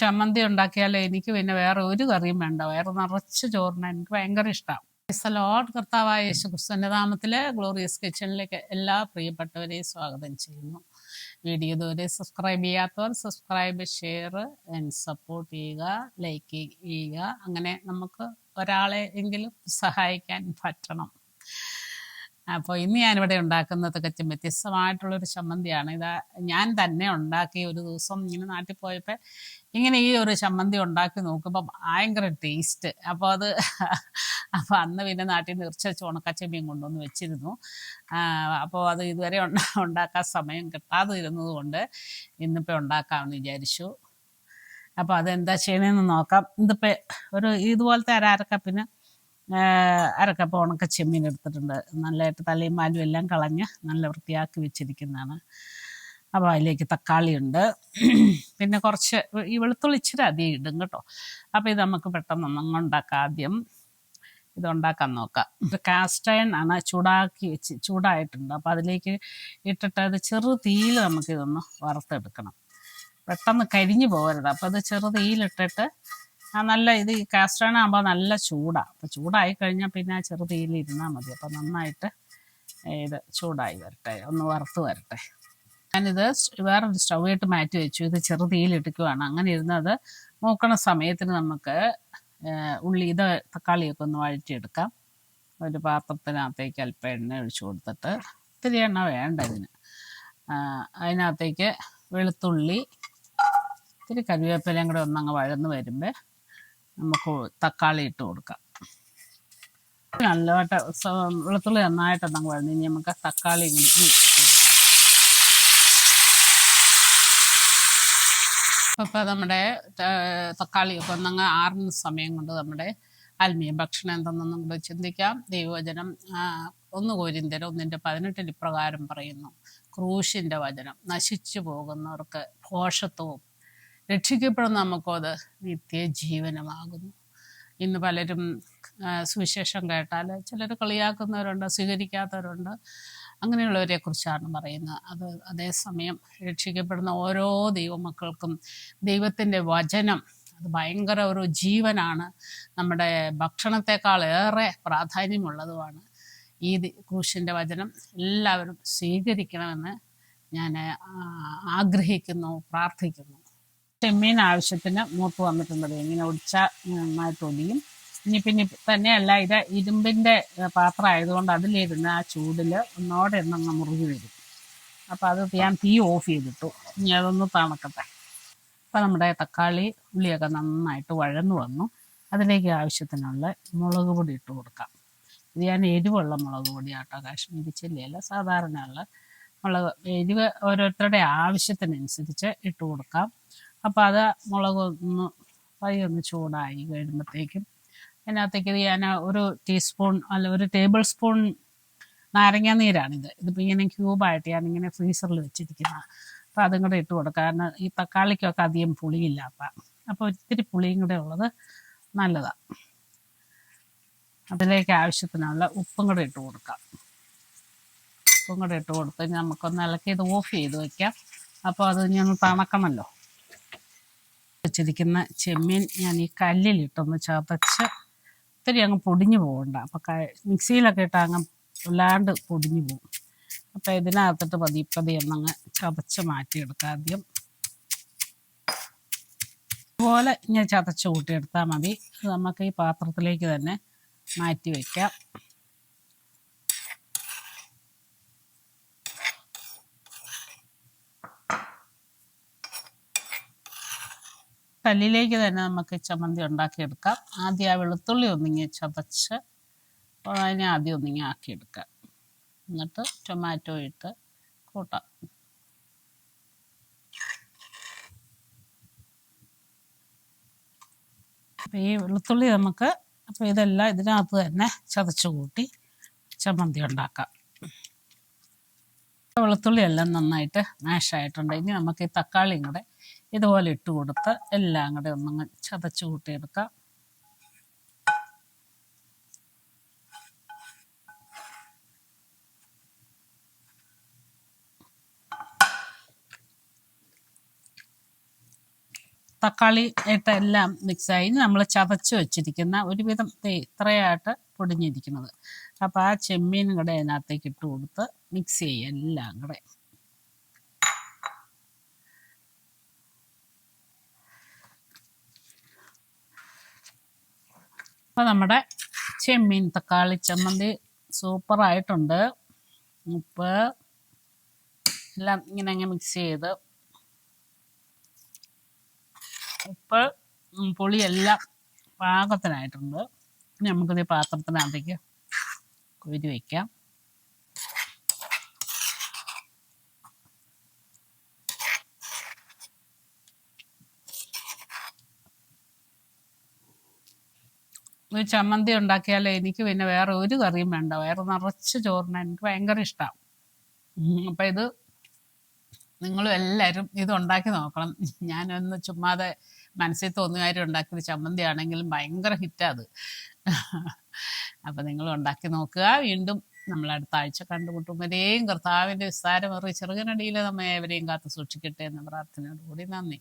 ചമ്മന്തി ഉണ്ടാക്കിയാലേ എനിക്ക് പിന്നെ വേറെ ഒരു കറിയും വേണ്ട. വേറെ നിറച്ച് ചോറിന് എനിക്ക് ഭയങ്കര ഇഷ്ടമാണ് ലോഡ് കർത്താവായ യേശു ക്രിസ്തുവിന്റെ ഗ്ലോറിയസ് കിച്ചണിലേക്ക് എല്ലാ പ്രിയപ്പെട്ടവരെയും സ്വാഗതം ചെയ്യുന്നു. വീഡിയോ ഇതുവരെ സബ്സ്ക്രൈബ് ചെയ്യാത്തവർ സബ്സ്ക്രൈബ് ഷെയർ ആൻഡ് സപ്പോർട്ട് ചെയ്യുക ലൈക്ക് ചെയ്യുക. അങ്ങനെ നമുക്ക് ഒരാളെ എങ്കിലും സഹായിക്കാൻ പറ്റണം. അപ്പോൾ ഇന്ന് ഞാനിവിടെ ഉണ്ടാക്കുന്നത് തികച്ചും വ്യത്യസ്തമായിട്ടുള്ളൊരു ചമ്മന്തിയാണ്. ഇതാ ഞാൻ തന്നെ ഉണ്ടാക്കി ഒരു ദിവസം ഇങ്ങനെ നാട്ടിൽ പോയപ്പോൾ ഇങ്ങനെ ഈ ഒരു ചമ്മന്തി ഉണ്ടാക്കി നോക്കുമ്പോൾ ഭയങ്കര ടേസ്റ്റ്. അപ്പോൾ അത് അപ്പോൾ അന്ന് പിന്നെ നാട്ടിൽ നിന്ന് ഇറച്ചി ഉണക്കച്ചെമ്മീൻ കൊണ്ടുവന്ന് വെച്ചിരുന്നു. അപ്പോൾ അത് ഇതുവരെ ഉണ്ടാക്കാൻ സമയം കിട്ടാതെ ഇരുന്നത് കൊണ്ട് ഇന്നിപ്പോൾ ഉണ്ടാക്കാമെന്ന് വിചാരിച്ചു. അത് എന്താ ചെയ്യണമെന്ന് നോക്കാം. ഇതിപ്പോൾ ഒരു ഇതുപോലത്തെ അര അരക്കപ്പിന് അരക്കപ്പ് ഉണക്ക ചെമ്മീൻ എടുത്തിട്ടുണ്ട്. നല്ലതായിട്ട് തലയും മാലും എല്ലാം കളഞ്ഞ് നല്ല വൃത്തിയാക്കി വെച്ചിരിക്കുന്നതാണ്. അപ്പോൾ അതിലേക്ക് തക്കാളി ഉണ്ട്. പിന്നെ കുറച്ച് ഈ വെളുത്തുള്ളി ഇച്ചിരി അധികം ഇടും കേട്ടോ. അപ്പോൾ ഇത് നമുക്ക് പെട്ടെന്ന് ഉണ്ടാക്കാം ആദ്യം. ഇത് ഉണ്ടാക്കാൻ നോക്കാം. ഇത് കാസ്റ്റ് അയൺ ആണ് ചൂടാക്കി വെച്ച് ചൂടായിട്ടുണ്ട്. അപ്പോൾ അതിലേക്ക് ഇട്ടിട്ട് അത് ചെറു തീയിൽ നമുക്കിതൊന്ന് വറുത്തെടുക്കണം. പെട്ടെന്ന് കരിഞ്ഞു പോകരുത്. അപ്പോൾ അത് ചെറു തീയിലിട്ടിട്ട് ആ നല്ല ഇത് ഈ കാസ്റ്റേൺ ആകുമ്പോൾ നല്ല ചൂടാണ് അപ്പോൾ ചൂടായി കഴിഞ്ഞാൽ പിന്നെ ആ ചെറു തീയിൽ ഇരുന്നാൽ മതി. അപ്പോൾ നന്നായിട്ട് ഇത് ചൂടായി വരട്ടെ. ഒന്ന് വറുത്ത് വരട്ടെ. ഞാനിത് വേറൊരു സ്റ്റൗവായിട്ട് മാറ്റി വെച്ചു. ഇത് ചെറു തീയിലിട്ടിക്കുവാണ് അങ്ങനെ ഇരുന്നത് മൂക്കണ സമയത്തിന് നമുക്ക് ഉള്ളി ഇത് തക്കാളിയൊക്കെ ഒന്ന് വഴറ്റിയെടുക്കാം. ഒരു പാത്രത്തിനകത്തേക്ക് അല്പം എണ്ണ ഒഴിച്ചു കൊടുത്തിട്ട് ഇത്തിരി എണ്ണ വേണ്ട ഇതിന്. അതിനകത്തേക്ക് വെളുത്തുള്ളി ഇത്തിരി കറിവേപ്പിലയും കൂടെ ഒന്നങ്ങ് വഴന്ന് വരുമ്പോൾ നമുക്ക് തക്കാളി ഇട്ട് കൊടുക്കാം. നല്ലതായിട്ട് വെളുത്തുള്ളി നന്നായിട്ട് നമ്മൾ വഴന്ന് ഇനി നമുക്ക് തക്കാളി കൂടി ഇപ്പോൾ നമ്മുടെ തക്കാളിയൊക്കെ ഒന്നങ്ങ് ആറുന്ന സമയം കൊണ്ട് നമ്മുടെ ആത്മീയ ഭക്ഷണം എന്തെന്നൊന്നും നമ്മൾ ചിന്തിക്കാം. ദൈവവചനം ഒന്ന് കോരിന്തര ഒന്നിന്റെ പതിനെട്ടിൽ ഇപ്രകാരം പറയുന്നു. ക്രൂശിന്റെ വചനം നശിച്ചു പോകുന്നവർക്ക് ഘോഷത്വവും രക്ഷിക്കപ്പെടുന്ന നമുക്കത് നിത്യജീവനമാകുന്നു. ഇന്ന് പലരും സുവിശേഷം കേട്ടാൽ ചിലർ കളിയാക്കുന്നവരുണ്ട് സ്വീകരിക്കാത്തവരുണ്ട്. അങ്ങനെയുള്ളവരെ കുറിച്ചാണ് പറയുന്നത്. അത് അതേസമയം രക്ഷിക്കപ്പെടുന്ന ഓരോ ദൈവമക്കൾക്കും ദൈവത്തിന്റെ വചനം അത് ഭയങ്കര ഒരു ജീവനാണ്. നമ്മുടെ ഭക്ഷണത്തെക്കാൾ ഏറെ പ്രാധാന്യമുള്ളതുമാണ്. ഈ ക്രൂശിന്റെ വചനം എല്ലാവരും സ്വീകരിക്കണമെന്ന് ഞാൻ ആഗ്രഹിക്കുന്നു പ്രാർത്ഥിക്കുന്നു. ചെമ്മീൻ ആവശ്യത്തിന് മൂത്ത് വന്നിട്ടുണ്ട്. ഇങ്ങനെ ഒടിച്ച നന്നായിട്ട് ഒടിയും ഇനി പിന്നെ തന്നെയല്ല ഇത് ഇരുമ്പിന്റെ പാത്രം ആയതുകൊണ്ട് അതിലിരുന്ന് ആ ചൂടിൽ ഒന്നോടെ ഒന്നങ്ങ് മുറുകി വരും. അപ്പോൾ അത് ഞാൻ തീ ഓഫ് ചെയ്തിട്ടു. ഇനി അതൊന്ന് തണുക്കട്ടെ. അപ്പോൾ നമ്മുടെ തക്കാളി ഉള്ളിയൊക്കെ നന്നായിട്ട് വഴന്നു വന്നു. അതിലേക്ക് ആവശ്യത്തിനുള്ള മുളക് പൊടി ഇട്ട് കൊടുക്കാം. ഇത് ഞാൻ എരിവുള്ള മുളക് പൊടിയാട്ടോ കാശ്മീരി സാധാരണ ഉള്ള മുളക് എരിവ് ഓരോരുത്തരുടെ ആവശ്യത്തിനനുസരിച്ച് ഇട്ട് കൊടുക്കാം. അപ്പോൾ അത് മുളക് ഒന്ന് ഒന്ന് ചൂടായി കഴിയുമ്പോഴത്തേക്കും അതിനകത്തേക്ക് ഞാൻ ഒരു ടീസ്പൂൺ അല്ല ഒരു ടേബിൾ സ്പൂൺ നാരങ്ങ നീരാണിത്. ഇതിപ്പോൾ ഇങ്ങനെ ക്യൂബായിട്ട് ഇങ്ങനെ ഫ്രീസറിൽ വെച്ചിരിക്കുന്ന. അപ്പോൾ അതും കൂടെ ഇട്ട് കൊടുക്കുക കാരണം ഈ തക്കാളിക്കൊക്കെ അധികം പുളിയില്ല അപ്പം അപ്പോൾ ഒത്തിരി പുളിയും കൂടെ ഉള്ളത് നല്ലതാണ് അതിലേക്ക് ആവശ്യത്തിനുള്ള ഉപ്പും കൂടെ ഇട്ട് കൊടുക്കാം. ഉപ്പും കൂടെ ഇട്ട് കൊടുത്ത് നമുക്കൊന്ന് ഇളക്കി ഇത് ഓഫ് ചെയ്ത് വയ്ക്കാം അപ്പോൾ അത് ഞാൻ തണക്കണമല്ലോ. വെച്ചിരിക്കുന്ന ചെമ്മീൻ ഞാൻ ഈ കല്ലിലിട്ടൊന്ന് ചതച്ച് ഒത്തിരി അങ്ങ് പൊടിഞ്ഞു പോകണ്ട അപ്പം മിക്സിയിലൊക്കെ ഇട്ട് അങ്ങ് വല്ലാണ്ട് പൊടിഞ്ഞു പോകും അപ്പം ഇതിനകത്തിട്ട് പതി പതി ഒന്നങ്ങ് ചതച്ച് മാറ്റിയെടുക്കാം ആദ്യം. അതുപോലെ ഇങ്ങനെ ചതച്ച് കൂട്ടിയെടുത്താൽ മതി. നമുക്ക് ഈ പാത്രത്തിലേക്ക് തന്നെ മാറ്റി വയ്ക്കാം കല്ലിലേക്ക് തന്നെ നമുക്ക് ചമ്മന്തി ഉണ്ടാക്കിയെടുക്കാം. ആദ്യം ആ വെളുത്തുള്ളി ഒന്നിങ്ങി ചതച്ച് അതിനെ ആദ്യം ഒന്നിങ്ങി ആക്കിയെടുക്കാം. എന്നിട്ട് ടൊമാറ്റോ ഇട്ട് കൂട്ടാം. അപ്പം ഈ വെളുത്തുള്ളി നമുക്ക് അപ്പോൾ ഇതെല്ലാം ഇതിനകത്ത് തന്നെ ചതച്ച് കൂട്ടി ചമ്മന്തി ഉണ്ടാക്കാം. വെളുത്തുള്ളി എല്ലാം നന്നായിട്ട് മാഷായിട്ടുണ്ട് ഇനി നമുക്ക് ഈ തക്കാളിയും കൂടെ ഇതുപോലെ ഇട്ട് കൊടുത്ത് എല്ലാം കൂടെ ഒന്നങ്ങ് ചതച്ച് കൂട്ടിയെടുക്കാം. തക്കാളി ഇട്ട് എല്ലാം മിക്സായി നമ്മൾ ചതച്ച് വെച്ചിരിക്കുന്ന ഒരുവിധം ഇത്രയായിട്ട് പൊടിഞ്ഞിരിക്കുന്നത്. അപ്പോൾ ആ ചെമ്മീൻ കൂടെ അതിനകത്തേക്ക് ഇട്ട് കൊടുത്ത് മിക്സ് ചെയ്യുക എല്ലാം കൂടെ. അപ്പോൾ നമ്മുടെ ചെമ്മീൻ തക്കാളി ചമ്മന്തി സൂപ്പറായിട്ടുണ്ട് ഉപ്പ് എല്ലാം ഇങ്ങനെ അങ്ങ് മിക്സ് ചെയ്ത് ഉപ്പ് പുളിയെല്ലാം പാകത്തിനായിട്ടുണ്ട്. നമുക്കിത് പാത്രത്തിനകത്തേക്ക് കുരു വയ്ക്കാം ഒരു ചമ്മന്തി ഉണ്ടാക്കിയാലേ എനിക്ക് പിന്നെ വേറെ ഒരു കറിയും വേണ്ട. വയറ് നിറച്ച് ചോറിന് എനിക്ക് ഭയങ്കര ഇഷ്ടമാണ് അപ്പം ഇത് നിങ്ങളും എല്ലാവരും ഇത് ഉണ്ടാക്കി നോക്കണം. ഞാനൊന്ന് ചുമ്മാതെ മനസ്സിൽ തോന്നിയ കാര്യം ഉണ്ടാക്കിയത് ചമ്മന്തി ആണെങ്കിലും ഭയങ്കര ഹിറ്റാത് അപ്പം നിങ്ങൾ ഉണ്ടാക്കി നോക്കുക. വീണ്ടും നമ്മൾ അടുത്ത ആഴ്ച കണ്ടുമുട്ടും. വരെയും കർത്താവിന്റെ വിസ്താരമേറിയ ചെറുകനടിയിൽ നമ്മെ ഏവരെയും കാത്തു സൂക്ഷിക്കട്ടെ എന്ന പ്രാർത്ഥനയോടുകൂടി നന്ദി.